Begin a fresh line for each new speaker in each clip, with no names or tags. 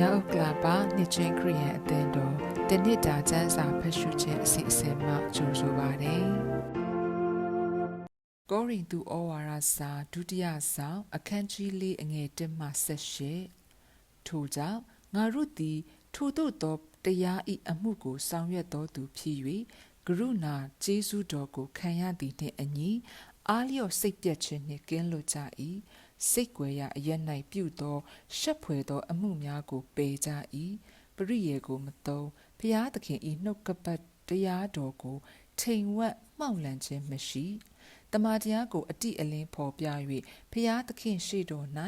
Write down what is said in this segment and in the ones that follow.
မြောက်ကလာပါနှစ်ချင်းခရီးယန်အသင်းတော်တနစ်တာကျမ်းစာဖတ်ရှုခြင်းအစီအစဉ်မှကြိုဆိုပါရစေ။ကောရိန္သုဩဝါဒစာဒုတိယဆောင်အခန်းကြီး၄အငယ်၁မှ78ထို့ကြောင့်ငါတို့သည်ထိုတို့သောတရားဤအမှုကိုဆောင်ရွက်တော်သူဖြစ်၍ကရုဏာကျေးဇူးတော်ကိုခံရသည်နှင့်အညီအားလျော့စိတ်ပြတ်ခြင်းနှင့်ကင်းလွတ်ကြ၏ စိတ်ွယ်ရာအရ၌ပြုသောရှက်ဖွယ်သော အမှုများကိုပယ်ကြ၏ပရိယေကိုမသုံးဖျားသခင်ဤနှုတ်ကပတ်တရားတော်ကိုချိန်ဝက်မှောက်လန့်ခြင်းမရှိတမန်တရားကိုအတိအလင်းဖော်ပြ၍ဖျားသခင်ရှေ့တော်၌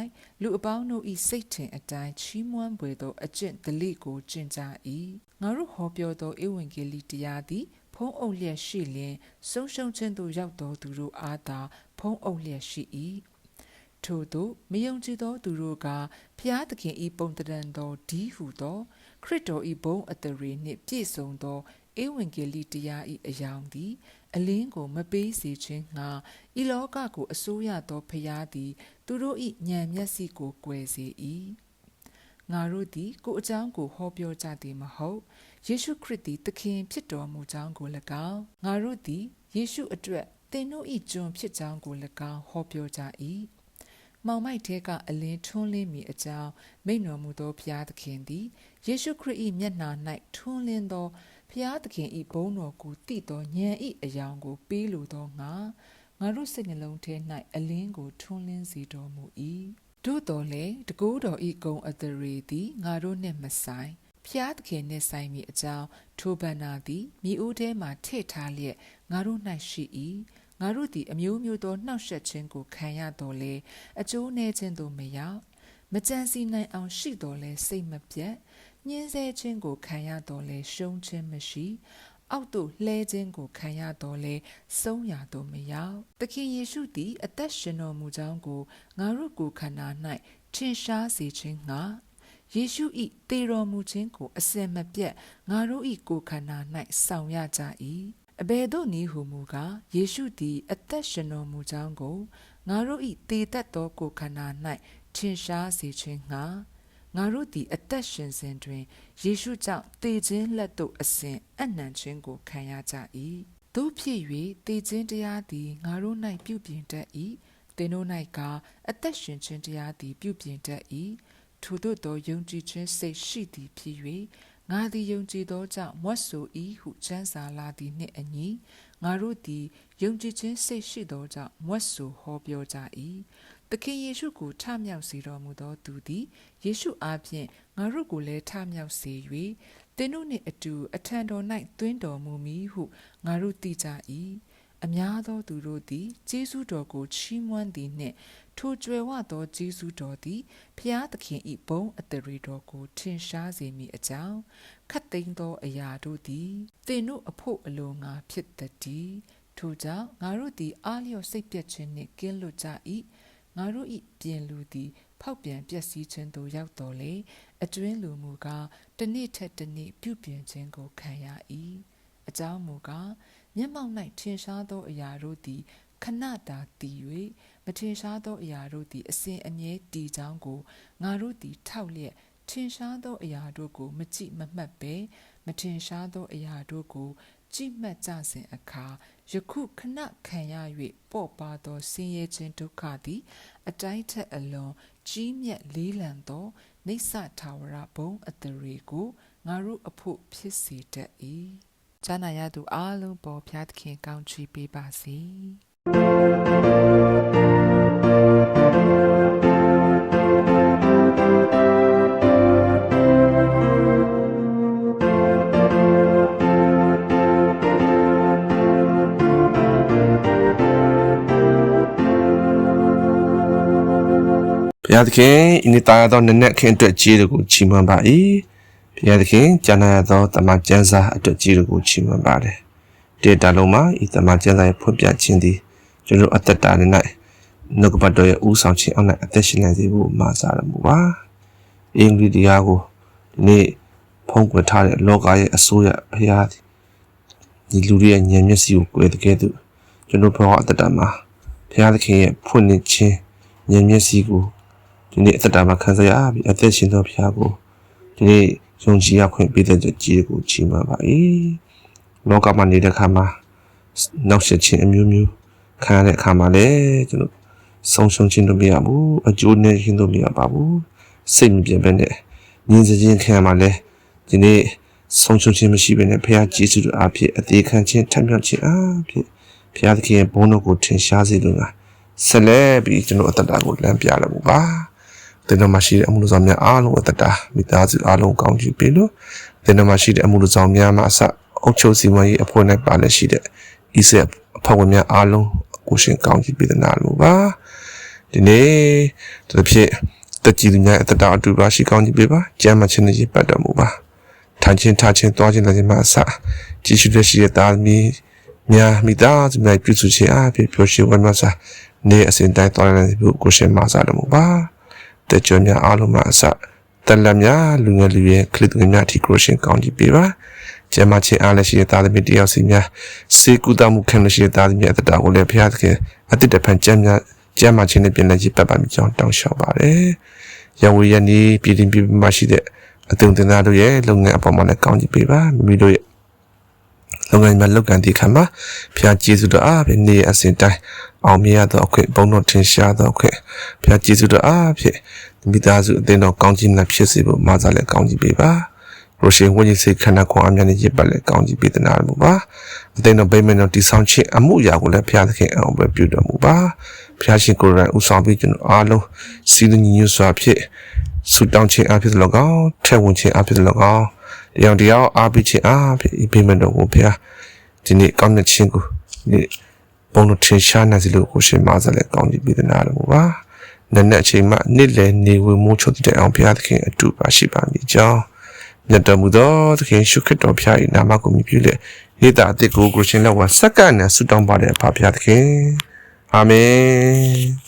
လူအပေါင်းတို့၏စိတ်ထင်အတိုင်းချီးမွမ်းပွေသောအကျင့်ဒလိကိုကျင့်ကြ၏ငါတို့ဟောပြောသောဧဝံဂေလိတရားသည်ဖုံးအုပ်လျက်ရှိလျင်ဆုံးရှုံးခြင်းသို့ရောက်တော်သူတို့အားသာဖုံးအုပ်လျက်ရှိ၏ ထို့သောမယုံကြည်သောသူတို့ကဖျားသခင်ဤပုံတံသောဒီဟုသော ခရစ်တော်ဤဘုံအတရေနှင့်ပြည့်စုံသောဧဝံဂေလိတရားဤအယောင်သည် အလင်းကိုမပေးစေခြင်းငှာဤလောကကိုအစိုးရသောဖျားသည် သူတို့ဤဉာဏ်မျက်စိကိုကွယ်စေ၏ငါတို့သည်ကိုအကြောင်းကိုဟောပြောကြသည်မဟုတ်ယေရှုခရစ်သည်သခင်ဖြစ်တော်မူကြောင်းကို၎င်းငါတို့သည်ယေရှုအတွက်သင်တို့၏ကျွန်ဖြစ်ကြောင်းကို၎င်းဟောပြောကြ၏ မောင်မိုက်တဲကအလင်းထွန်းလင်းမိအကြောင်းမိန့်တော်မူသောဘုရားသခင်သည်ယေရှုခရစ်၏မျက်နှာ၌ထွန်းလင်းသောဘုရားသခင်၏ဘုန်းတော်ကိုတည်သောဉာဏ်၏အယောင်ကိုပေးလိုသောငါငါတို့စိတ်နှလုံးထဲ၌အလင်းကိုထွန်းလင်းစေတော်မူ၏တို့တော်လေတကူတော်ဤကုံအတရေသည်ငါတို့နှင့်မဆိုင်ဖျားသခင်နှင့်ဆိုင်မိအကြောင်းထိုဗန္နာသည်မိအိုးထဲမှထည့်ထားလျက်ငါတို့၌ရှိ၏ ငါတို့သည်အမျိုးမျိုးသောနှောက်ယှက်ခြင်းကိုခံရတော်လေအကျိုးနည်းခြင်းသို့မရောက်မကြံစီနိုင်အောင်ရှိတော်လဲစိတ်မပြတ်ညှင်းဆဲခြင်းကိုခံရတော်လဲရှုံးခြင်းမရှိအောက်သို့လှဲခြင်းကိုခံရတော်လဲဆုံးရသို့မရောက်သခင်ယေရှုသည် အသက်ရှင်တော်မူကြောင်းကိုငါတို့ကိုခန္ဓာ၌ထင်ရှားစေခြင်းငှာယေရှု၏တေတော်မူခြင်းကိုအစင်မပြတ်ငါတို့၏ကိုယ်ခန္ဓာ၌ဆောင်ရကြ၏ အဘယ်သို့နည်းဟုမူကားယေရှုသည် အသက်ရှင်တော်မူကြောင်းကိုငါတို့၏တေသက်သောကိုယ်ခန္ဓာ၌ထင်ရှားစေခြင်းငှာငါတို့သည် အသက်ရှင်စဉ်တွင်ယေရှုကြောင့်တေခြင်းလက်သို့အစဉ်အနှံခြင်းကိုခံရကြ၏တို့ဖြစ်၍တေခြင်းတရားသည်ငါတို့၌ပြုပြင်တတ်၏သင်တို့၌ကအသက်ရှင်ခြင်းတရားသည် ပြုပြင်တတ်၏ထို့သောယုံကြည်ခြင်းစိတ်ရှိသည်ဖြစ်၍ ငါသည်ယုံကြည်သောကြောင့်မွတ်ဆို၏ဟုချမ်းစာလာသည်နှင့်အညီငါတို့သည်ယုံကြည်ခြင်းစိတ်ရှိသောကြောင့်မွတ်ဆိုဟောပြောကြ၏သခင်ယေရှုကိုထမြောက်စေတော်မူသောသူသည်ယေရှုအားဖြင့်ငါတို့ကိုလည်းထမြောက်စေ၍သင်တို့နှင့်အတူအထံတော်၌သွင်းတော်မူမည်ဟုငါတို့သိကြ၏ အများသောသူတို့သည်ကျေးဇူးတော်ကိုချီးမွမ်းသည်နှင့်ထိုကြွယ်ဝသောကျေးဇူးတော်သည်ဖျားသခင်၏ဘုံအတရေတော်ကိုထင်ရှားစေမိအကြောင်းခတ်သိမ်းသောအရာတို့သည်သင်တို့အဖို့အလိုငါဖြစ်သည်ထိုကြောင့်ငါတို့သည်အားလျော့စိတ်ပြတ်ခြင်းနှင့်ကင်းလွတ်ကြ၏ငါတို့၏ပြင်လူသည်ဖောက်ပြန်ပျက်စီးခြင်းသို့ရောက်တော်လေအတွင်းလူမူကားတစ်နေ့ထက်တစ်နေ့ပြုပြင်ခြင်းကိုခံရ၏အကြောင်းမူကား မျက်မှောက်၌ထင်ရှားသောအရာတို့သည်ခဏတာတည်၍မထင်ရှားသောအရာတို့သည်အစဉ်အမြဲတည်ကြောင်းကိုငါတို့သည်ထောက်လျက်ထင်ရှားသောအရာတို့ကိုမကြည့်မမှတ်ပဲမထင်ရှားသောအရာတို့ကိုကြည့်မှတ်ကြစဉ်အခါယခုခဏခံရ၍ပေါ့ပါသောဆင်းရဲခြင်းဒုက္ခသည် အတိုင်းထက်အလွန်ကြီးမြတ်လေးလံသောနေဆထာဝရဘုံအတရေကိုငါတို့အဖို့ဖြစ်စေတတ်၏။ ဈာနာရသူအလုံးပေါ်ဖျားသခင်ကောင်းချီးပေးပါစေ
ဘုရားသခင်ဤနေ့တာရသောနက်နက်ခင်းအတွက်ကြီးတို့ကိုချီးမွမ်းပါ၏ ဘုရားသခင်ကျမ်းနာရသောတမန်ကျမ်းစာအတွက်ကြီးတို့ကိုချီးမွမ်းပါတယ်တေတာလုံးမှာဤတမန်ကျမ်းစာရဲ့ဖွင့်ပြခြင်းသည်ကျွန်တော်အသက်တာနဲ့နှုတ်ကပတ်တော်ရဲ့ဥဆောင်ခြင်းအောက်၌အသက်ရှင်နိုင်စေဖို့မှာစားရမူပါအင်္ဂလိပ်တရားကိုဒီနေ့ဖုံးကွယ်ထားတဲ့လောကရဲ့အစိုးရဘုရားဒီလူတွေရဲ့ဉာဏ်မျက်စိကိုကွယ်တဲ့ကဲ့သို့ကျွန်တော်ဘဝအသက်တာမှာဘုရားသခင်ရဲ့ဖွင့်နေခြင်းဉာဏ်မျက်စိကိုဒီနေ့အသက်တာမှာခံစားရပြီးအသက်ရှင်သောဘုရားကိုဒီနေ့ ယုံကြည်ရခွင့်ပေးတဲ့အတွက်ကြီးကိုချီးမွမ်းပါ၏လောကမှာနေတဲ့အခါမှာနောက်ဆက်ခြင်းအမျိုးမျိုးခံရတဲ့အခါမှာလည်းကျွန်တော်ဆုံးရှုံးခြင်းတို့မရဘူးအကျိုးနဲ့ခြင်းတို့မရပါဘူးစိတ်မပြေဘဲနဲ့ညင်စခြင်းခံရမှာလည်းဒီနေ့ဆုံးရှုံးခြင်းမရှိဘဲနဲ့ဖခင်ယေရှုတော်အားဖြင့်အသေးခံခြင်းထမြောက်ခြင်းအားဖြင့်ဖခင်သခင်ရဲ့ဘုန်းတော်ကိုထင်ရှားစေလိုငါဆက်လက်ပြီးကျွန်တော်အတ္တကိုလမ်းပြရမှုပါ တင်တော်မှာရှိတဲ့အမှုလူဆောင်များအားလုံးအတ္တတာမိသားစုအားလုံးကောင်းချီးပေးလို့တင်တော်မှာရှိတဲ့အမှုလူဆောင်များမှာအစအုပ်ချုပ်စီမံရေးအဖွဲ့နဲ့ပါလက်ရှိတဲ့ဤဆက်အဖွဲ့ဝင်များအားလုံးကိုရှင်ကောင်းချီးပေးတဲ့နာလို့ပါဒီနေ့တစ်ဖြစ်တကြည်လူများအတ္တတာအတူပါရှိကောင်းချီးပေးပါကျမ်းမချင်းကြီးပတ်တော်မူပါထိုင်ချင်းထားချင်းတွားချင်းလည်းချင်းမှာအစကြည်ရှိတဲ့ရှိတဲ့သားသမီးများမိသားစုများပြုစုခြင်းအားဖြင့်ပြောရှိဝမ်းမစာနေအစဉ်တိုင်းတော်လည်းကိုရှင်မဆာတော်မူပါ တဲ့ကြွများအားလုံးမှာအစတက်လက်များလူငယ်လူရဲ့ကလစ်ငယ်များအထိကရိုရှင်ကောင်းကြည့်ပေးပါကျမချင်းအားလည်းရှိတဲ့သားသမီးတယောက်စီများစေကူတမှုခံလို့ရှိတဲ့သားသမီးအတ္တကိုလည်းဖျားသခင်အတ္တတဖန်ကျမ်းများကျမ်းမချင်းနဲ့ပြင်လက်ကြီးပတ်ပါမိကြောင်းတောင်းလျှောက်ပါတယ်။ရဝေရနီးပြည်တင်ပြည်ပမှာရှိတဲ့အသွင်တင်သားတို့ရဲ့လုပ်ငန်းအပေါ်မှာလည်းကောင်းကြည့်ပေးပါမိမိတို့ရဲ့ လုပ်ငန်းမှာလုပ်ကန်ဒီခံမှာဖျားကျေးဇူးတော်အားဖြင့်နေအစဉ်တိုင်းအောင်မြင်ရသောအခွင့်ဘုံတော်ထင်ရှားသောအခွင့်ဖျားကျေးဇူးတော်အားဖြင့်မိသားစုအသင်းတော်ကောင်းကြီးနဲ့ဖြစ်စေဖို့မာစားလည်းကောင်းကြီးပေးပါရိုရှင်ဝိညာဉ်စိတ်ခန္ဓာကိုယ်အများနဲ့ရစ်ပတ်လည်းကောင်းကြီးပေးတဲ့နာမူပါအသင်းတော်ဗိမာန်တော်တည်ဆောင်ခြင်းအမှုရာကိုလည်းဖျားသခင်အောင်ပဲပြုတော်မူပါဖျားရှင်ကိုယ်တိုင်ဥဆောင်ပြီးကျွန်တော်အားလုံးစီးညီညွတ်စွာဖြင့်ဆုတောင်းခြင်းအဖြစ်၎င်းထက်ဝင်ခြင်းအဖြစ်၎င်း တရားတရားအားပေးခြင်းအားဖြင့်ဤဗိမာန်တော်ကိုဖျားဒီနေ့ကောင်းတဲ့ခြင်းကိုဒီဘုံတော်ထင်ရှားနေစီလို့ကိုရှင်မာစားလည်းကောင်းကြီးပေးတဲ့နာတော်မူပါနက်နက်အချိန်မှနေ့လည်နေဝင်မိုးချုပ်တဲ့အောင်ဘုရားသခင်အတူပါရှိပါမည်ကြောင်းမြတ်တော်မူသောသခင်ရှုခရစ်တော်ဖျား၏နာမကိုမြည်ပြုလေနေ့တာအသစ်ကိုကိုရှင်လက်ဝါစက္ကန့်နဲ့ဆုတောင်းပါတဲ့ဖာဖျားသခင်အာမင်